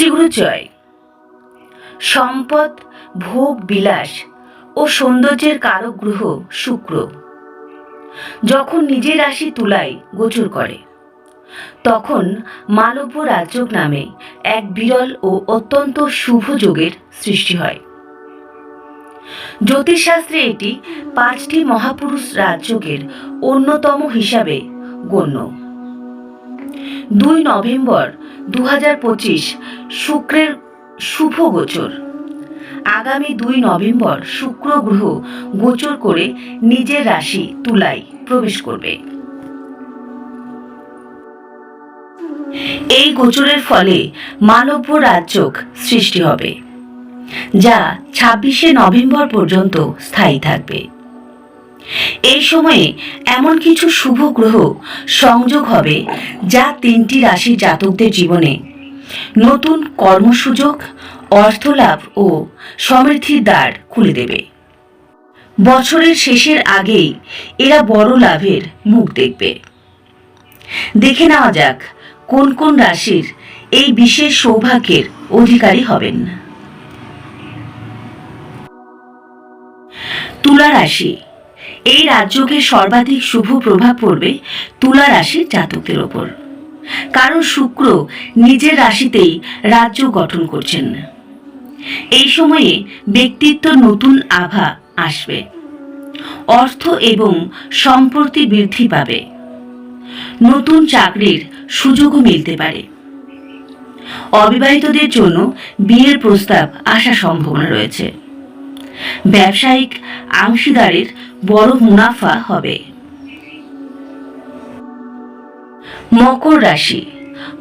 শ্রীগুরু জয় সম্পদ, ভোগ, বিলাস ও সৌন্দর্যের কারক গ্রহ শুক্র। যখন নিজের রাশি তুলায় গোচর করে, তখন মালব্য রাজযোগ নামে এক বিরল ও অত্যন্ত শুভ যোগের সৃষ্টি হয়। জ্যোতিষশাস্ত্রে এটি পাঁচটি মহাপুরুষ রাজযোগের অন্যতম হিসাবে গণ্য। দুই নভেম্বর দু হাজার পঁচিশ, শুক্রের শুভ গোচর। আগামী দুই নভেম্বর শুক্র গ্রহ গোচর করে নিজের রাশি তুলায় প্রবেশ করবে। এই গোচরের ফলে মানব্য রাজযোগ সৃষ্টি হবে, যা ছাব্বিশে নভেম্বর পর্যন্ত স্থায়ী থাকবে। এই সময়ে এমন কিছু শুভ গ্রহ সংযোগ হবে যা তিনটি রাশির জাতকদের জীবনে। নতুন কর্মসুযোগ অর্থলাভ ও সমৃদ্ধির দ্বার খুলে দেবে। বছরের শেষের আগেই এরা বড় লাভের মুখ দেখবে। দেখে নেওয়া যাক কোন কোন রাশির এই বিশেষ সৌভাগ্যের অধিকারী হবেন। তুলা রাশি এই রাজ্যকে সর্বাধিক শুভ প্রভাব পড়বে তুলা রাশির জাতকদের ওপর। কারণ শুক্র নিজের রাশিতেই রাজ্য গঠন করছেন। এই সময়ে ব্যক্তিত্ব নতুন আভা আসবে। অর্থ এবং সম্পত্তি বৃদ্ধি পাবে। নতুন চাকরির সুযোগও মিলতে পারে। অবিবাহিতদের জন্য বিয়ের প্রস্তাব আসার সম্ভাবনা রয়েছে। ব্যবসায়িক অংশীদারের বড় মুনাফা হবে। মকর রাশি।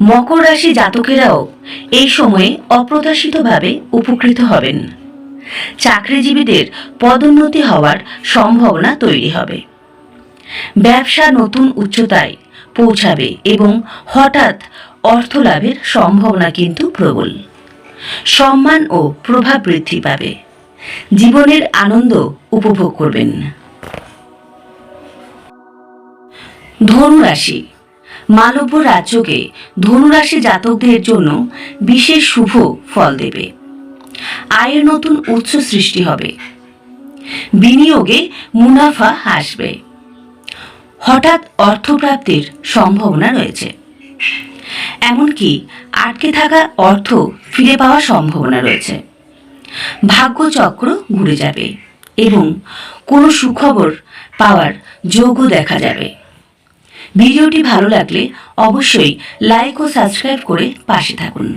মকর রাশি জাতকেরাও এই সময়ে অপ্রত্যাশিতভাবে উপকৃত হবেন। চাকরিজীবীদের পদোন্নতি হওয়ার সম্ভাবনা তৈরি হবে। ব্যবসা নতুন উচ্চতায় পৌঁছাবে এবং হঠাৎ অর্থ লাভের সম্ভাবনা কিন্তু প্রবল। সম্মান ও প্রভাব বৃদ্ধি পাবে। জীবনের আনন্দ উপভোগ করবেন। ধনুরাশি। মালব্য রাজ্যকে ধনুরাশি জাতকদের জন্য বিশেষ শুভ ফল দেবে। আয়ের নতুন উৎস সৃষ্টি হবে। বিনিয়োগে মুনাফা আসবে। হঠাৎ অর্থপ্রাপ্তির সম্ভাবনা রয়েছে। এমনকি আটকে থাকা অর্থ ফিরে পাওয়ার সম্ভাবনা রয়েছে। ভাগ্যচক্র ঘুরে যাবে এবং কোনো সুখবর পাওয়ার যোগও দেখা যাবে। ভিডিওটি ভালো লাগলে অবশ্যই লাইক ও সাবস্ক্রাইব করে পাশে থাকুন।